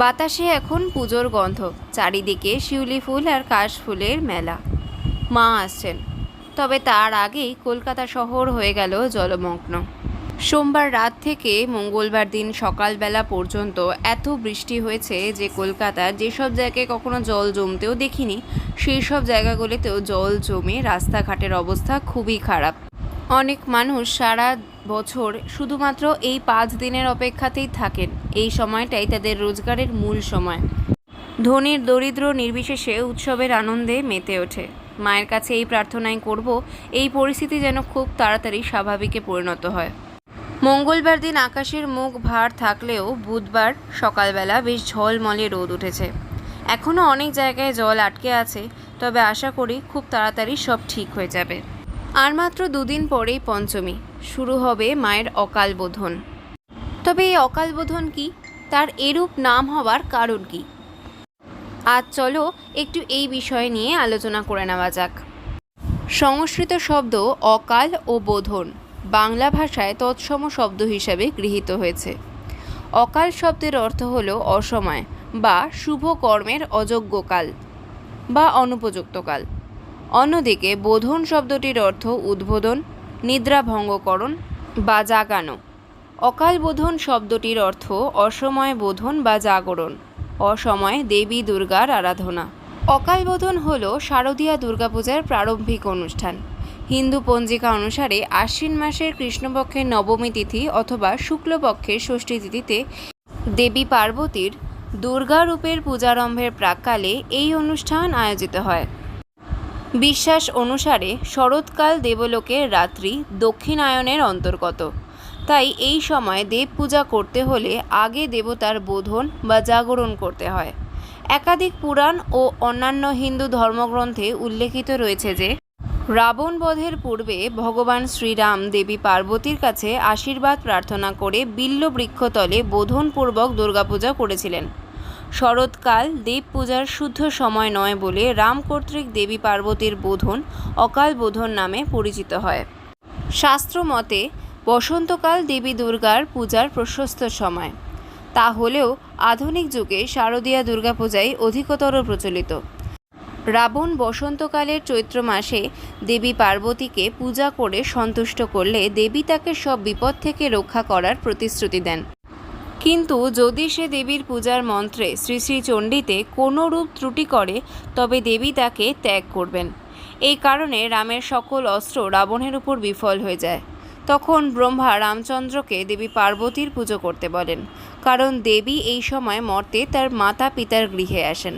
বাতাসে এখন পুজোর গন্ধ, চারিদিকে শিউলি ফুল আর কাশ ফুলের মেলা। মা আসছেন। তবে তার আগেই কলকাতা শহর হয়ে গেল জলমগ্ন। সোমবার রাত থেকে মঙ্গলবার দিন সকালবেলা পর্যন্ত এত বৃষ্টি হয়েছে যে কলকাতার যেসব জায়গায় কখনো জল জমতেও দেখিনি সেই সব জায়গাগুলিতেও জল জমে রাস্তাঘাটের অবস্থা খুবই খারাপ। অনেক মানুষ সারা বছর শুধুমাত্র এই পাঁচ দিনের অপেক্ষাতেই থাকেন। এই সময়টাই তাদের রোজগারের মূল সময়। ধনীর, দরিদ্র, নির্বিশেষে উৎসবের আনন্দে মেতে ওঠে। মায়ের কাছে এই প্রার্থনাই করব, এই পরিস্থিতি যেন খুব তাড়াতাড়ি স্বাভাবিকে পরিণত হয়। মঙ্গলবার দিন আকাশের মুখ ভার থাকলেও বুধবার সকালবেলা বেশ ঝলমলে রোদ উঠেছে। এখনও অনেক জায়গায় জল আটকে আছে, তবে আশা করি খুব তাড়াতাড়ি সব ঠিক হয়ে যাবে। আর মাত্র দুদিন পরেই পঞ্চমী। শুরু হবে মায়ের অকাল বোধন। তবে এই অকাল বোধন কি? তার এরূপ নাম হওয়ার কারণ কি? আজ চলো একটু এই বিষয় নিয়ে আলোচনা করে নেওয়া যাক। সংস্কৃত শব্দ অকাল ও বোধন বাংলা ভাষায় তৎসম শব্দ হিসাবে গৃহীত হয়েছে। অকাল শব্দের অর্থ হল অসময় বা শুভ কর্মের অযোগ্যকাল বা অনুপযুক্তকাল অন্যদিকে বোধন শব্দটির অর্থ উদ্বোধন নিদ্রা ভঙ্গকরণ বা জাগানো। অকাল বোধন শব্দটির অর্থ অসময় বোধন বা জাগরণ, অসময়ে দেবী দুর্গার আরাধনা। অকাল বোধন হল শারদীয়া দুর্গাপূজার প্রারম্ভিক অনুষ্ঠান। হিন্দু পঞ্জিকা অনুসারে আশ্বিন মাসের কৃষ্ণপক্ষের নবমী তিথি অথবা শুক্লপক্ষের ষষ্ঠী তিথিতে দেবী পার্বতীর দুর্গা রূপের পূজারম্ভের প্রাককালে এই অনুষ্ঠান আয়োজিত হয়। বিশ্বাস অনুসারে শরৎকাল দেবলোকের রাত্রি দক্ষিণায়নের অন্তর্গত। তাই এই সময় দেব পূজা করতে হলে আগে দেবতার বোধন বা জাগরণ করতে হয়। একাধিক পুরাণ ও অন্যান্য হিন্দু ধর্মগ্রন্থে উল্লেখিত রয়েছে যে, রাবণ বধের পূর্বে ভগবান শ্রীরাম দেবী পার্বতীর কাছে আশীর্বাদ প্রার্থনা করে বিল্ল বৃক্ষতলে বোধনপূর্বক দুর্গাপূজা করেছিলেন। শরৎকাল দেব পূজার শুদ্ধ সময় নয় বলে রাম কর্তৃক দেবী পার্বতীর বোধন অকাল বোধন নামে পরিচিত হয়। শাস্ত্র মতে বসন্তকাল দেবী দুর্গার পূজার প্রশস্ত সময়। তা হলেও আধুনিক যুগে শারদীয়া দুর্গাপূজাই অধিকতর প্রচলিত। রাবণ বসন্তকালের চৈত্র মাসে দেবী পার্বতীকে পূজা করে সন্তুষ্ট করলে দেবী তাকে সব বিপদ থেকে রক্ষা করার প্রতিশ্রুতি দেন। কিন্তু যদি সে দেবীর পূজার মন্ত্রে শ্রী শ্রী চণ্ডীতে কোনো রূপ ত্রুটি করে, তবে দেবী তাকে ত্যাগ করবেন। এই কারণে রামের সকল অস্ত্র রাবণের উপর বিফল হয়ে যায়। তখন ব্রহ্মা রামচন্দ্রকে দেবী পার্বতীর পুজো করতে বলেন, কারণ দেবী এই সময় মর্তে তার মাতা পিতার গৃহে আসেন।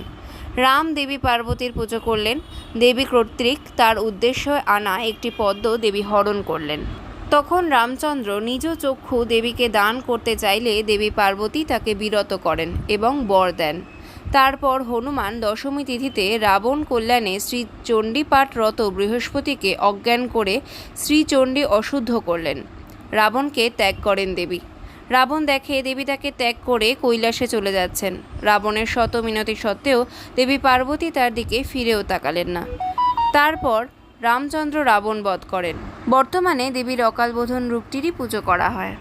রাম দেবী পার্বতীর পুজো করলেন। দেবী কর্তৃক তার উদ্দেশ্য আনা একটি পদ্ম দেবী হরণ করলেন। তখন রামচন্দ্র নিজ চক্ষু দেবীকে দান করতে চাইলে দেবী পার্বতী তাকে বিরত করেন এবং বর দেন। তারপর হনুমান দশমী তিথিতে রাবণ কল্যাণে শ্রী চণ্ডীপাঠরত বৃহস্পতিকে অজ্ঞান করে শ্রীচণ্ডী অশুদ্ধ করলেন। রাবণকে ত্যাগ করেন দেবী। রাবণ দেখে দেবী তাকে ত্যাগ করে কৈলাসে চলে যাচ্ছেন। রাবণের শত মিনতি সত্ত্বেও দেবী পার্বতী তার দিকে ফিরেও তাকালেন না। তারপর রামচন্দ্র রাবণ বধ করেন। বর্তমানে দেবীর অকালবোধন রূপটিরই পুজো করা হয়।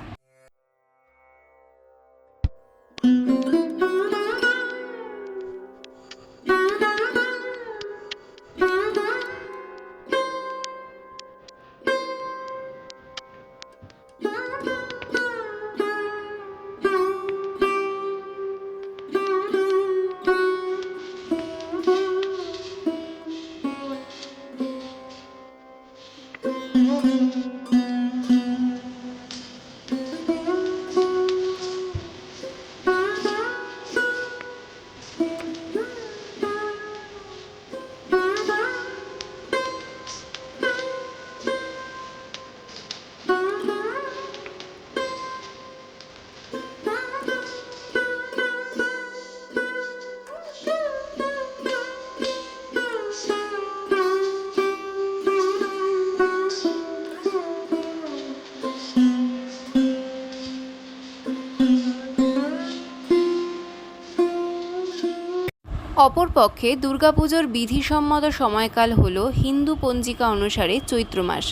অপরপক্ষে দুর্গাপুজোর বিধিসম্মত সময়কাল হল হিন্দু পঞ্জিকা অনুসারে চৈত্র মাস,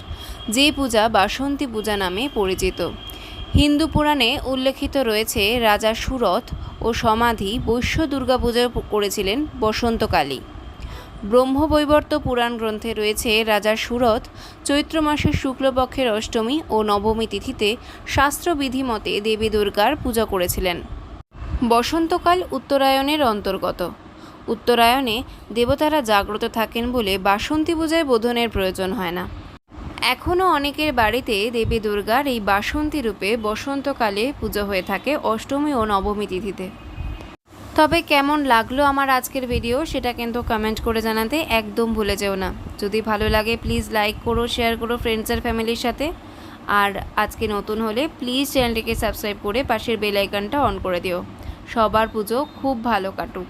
যে পূজা বাসন্তী পূজা নামে পরিচিত। হিন্দু পুরাণে উল্লেখিত রয়েছে রাজা সুরথ ও সমাধি বৈশ্য দুর্গাপূজা করেছিলেন বসন্তকালী। ব্রহ্মবৈবর্ত পুরাণ গ্রন্থে রয়েছে রাজা সুরথ চৈত্র মাসের শুক্লপক্ষের অষ্টমী ও নবমী তিথিতে শাস্ত্রবিধি মতে দেবী দুর্গার পূজা করেছিলেন। বসন্তকাল উত্তরায়ণের অন্তর্গত। উত্তরায়ণে দেবতারা জাগ্রত থাকেন বলে বাসন্তী পূজায় বোধনের প্রয়োজন হয় না। এখনও অনেকের বাড়িতে দেবী দুর্গার এই বাসন্তী রূপে বসন্তকালে পুজো হয়ে থাকে অষ্টমী ও নবমী তিথিতে। তবে কেমন লাগল আমার আজকের ভিডিও সেটা কিন্তু কমেন্ট করে জানাতে একদম ভুলে যেও না। যদি ভালো লাগে প্লিজ লাইক করো শেয়ার করো ফ্রেন্ডস আর ফ্যামিলির সাথে। আর আজকে নতুন হলে প্লিজ চ্যানেলটিকে সাবস্ক্রাইব করে পাশের বেল অন করে দিও। সবার পুজো খুব ভালো কাটুক।